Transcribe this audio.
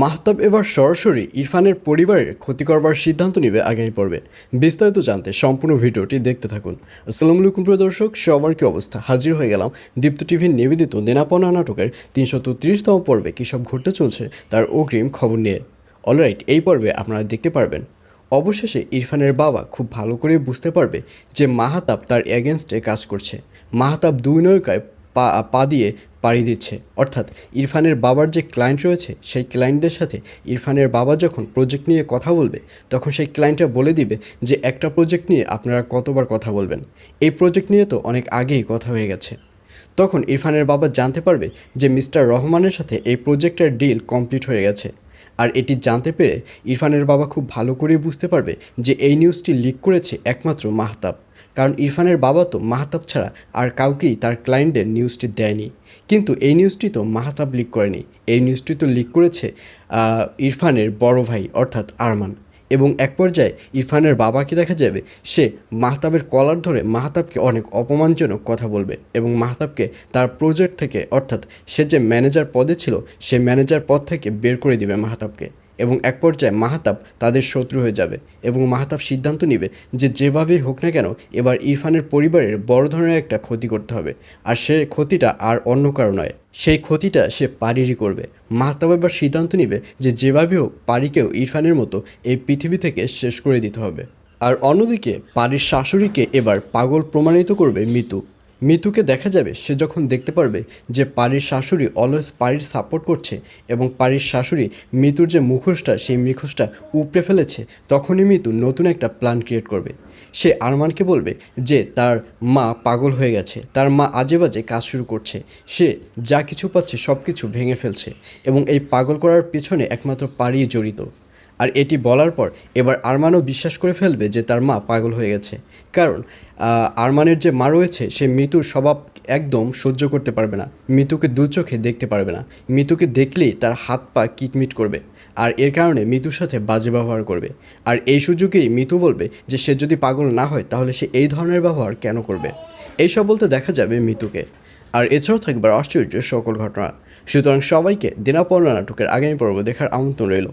মাহতাব এবার সরাসরি ইরফানের পরিবারের ক্ষতি করবার সিদ্ধান্ত নেবে আগামী পর্বে। বিস্তারিত জানতে সম্পূর্ণ ভিডিওটি দেখতে থাকুন। আসসালামু আলাইকুম, প্রিয় দর্শক, সবার কি অবস্থা? হাজির হয়ে গেলাম দীপ্ত টিভির নিবেদিত নেনাপনা নাটকের তিনশো তেত্রিশতম পর্বে। কী সব ঘটতে চলছে তার অগ্রিম খবর নিয়ে। অলরাইট, এই পর্বে আপনারা দেখতে পারবেন। অবশেষে ইরফানের বাবা খুব ভালো করে বুঝতে পারবে যে মাহাতাব তার এগেনস্টে কাজ করছে। মাহাতাব দুই নৌকায় পা পা দিয়ে পাড়ি দিচ্ছে। অর্থাৎ ইরফানের বাবার যে ক্লায়েন্ট রয়েছে, সেই ক্লায়েন্টদের সাথে ইরফানের বাবা যখন প্রজেক্ট নিয়ে কথা বলবে, তখন সেই ক্লায়েন্টরা বলে দিবে যে, একটা প্রজেক্ট নিয়ে আপনারা কতবার কথা বলবেন? এই প্রজেক্ট নিয়ে তো অনেক আগেই কথা হয়ে গেছে। তখন ইরফানের বাবা জানতে পারবে যে, মিস্টার রহমানের সাথে এই প্রজেক্টের ডিল কমপ্লিট হয়ে গেছে। আর এটি জানতে পেরে ইরফানের বাবা খুব ভালো করেই বুঝতে পারবে যে, এই নিউজটি লিক করেছে একমাত্র মাহতাব। কারণ ইরফানের বাবা তো মাহাতাব ছাড়া আর কাউকেই তার ক্লায়েন্টদের নিউজটি দেয়নি। কিন্তু এই নিউজটি তো মাহাতাব লিক করেনি। এই নিউজটি তো লিক করেছে ইরফানের বড় ভাই অর্থাৎ আরমান। এবং এক পর্যায়ে ইরফানের বাবাকে দেখা যাবে, সে মাহতাবের কলার ধরে মাহতাবকে অনেক অপমানজনক কথা বলবে এবং মাহতাবকে তার প্রজেক্ট থেকে অর্থাৎ সে যে ম্যানেজার পদে ছিল, সে ম্যানেজার পদ থেকে বের করে দিবে মাহতাবকে। এবং এক পর্যায়ে মাহাতাব তাদের শত্রু হয়ে যাবে এবং মাহাতাব সিদ্ধান্ত নেবে যে যেভাবেই হোক না কেন এবার ইরফানের পরিবারের বড় ধরনের একটা ক্ষতি করতে হবে। আর সে ক্ষতিটা আর অন্য কারও নয়। সেই ক্ষতিটা সে পারিরই করবে। মাহাতাব এবার সিদ্ধান্ত নেবে যে যেভাবে হোক পারিকেও ইরফানের মতো এই পৃথিবী থেকে শেষ করে দিতে হবে। আর অন্যদিকে পারির শাশুড়িকে এবার পাগল প্রমাণিত করবে মিতু। মিতুকে দেখা যাবে, সে যখন দেখতে পারবে যে পারির শাশুড়ি অলওয়েজ পারির সাপোর্ট করছে এবং পারির শাশুড়ি মিতুর যে মুখোশটা, সেই মুখোশটা উপড়ে ফেলেছে, তখনই মিতু নতুন একটা প্ল্যান ক্রিয়েট করবে। সে আরমানকে বলবে যে তার মা পাগল হয়ে গেছে, তার মা আজে বাজে কাজ শুরু করছে, সে যা কিছু পাচ্ছে সব কিছু ভেঙে ফেলছে এবং এই পাগল করার পেছনে একমাত্র পারিই জড়িত। আর এটি বলার পর এবার আরমানও বিশ্বাস করে ফেলবে যে তার মা পাগল হয়ে গেছে। কারণ আরমানের যে মা রয়েছে, সে মৃত্যুর স্বভাব একদম সহ্য করতে পারবে না। মৃত্যুকে দু চোখে দেখতে পারবে না। মৃত্যুকে দেখলেই তার হাত পা কিটমিট করবে। আর এর কারণে মৃত্যুর সাথে বাজে ব্যবহার করবে। আর এই সুযোগেই মৃত্যু বলবে যে, সে যদি পাগল না হয়, তাহলে সে এই ধরনের ব্যবহার কেন করবে? এইসব বলতে দেখা যাবে মৃত্যুকে আর এছাড়াও থাকবে আশ্চর্য সকল ঘটনা। সুতরাং সবাইকে দিনাপর্ণা নাটকের আগামী পর্ব দেখার আমন্ত্রণ রইল।